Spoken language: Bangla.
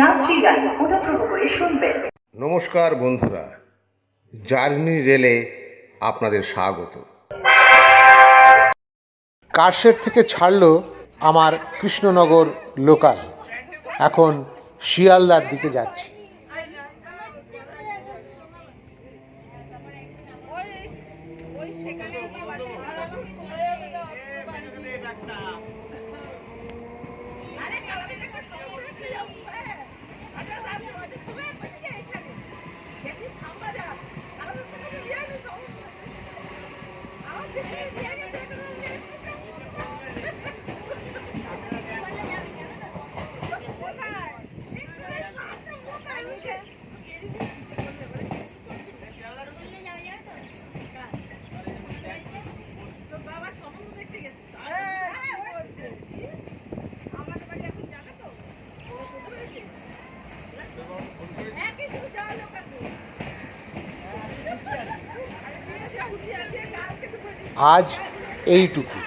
যাত্রীরা অনুগ্রহ করে শুনবেন। নমস্কার বন্ধুরা জার্নি রেলে আপনাদের স্বাগত। কারশেড থেকে ছাড়লো আমার কৃষ্ণনগর লোকাল। এখন শিয়ালদার দিকে যাচ্ছি। আমাদের বাড়ি এখন যাবে তো? হ্যাঁ কিছু যাওয়ার লোক আছে। আজ এইটুকু।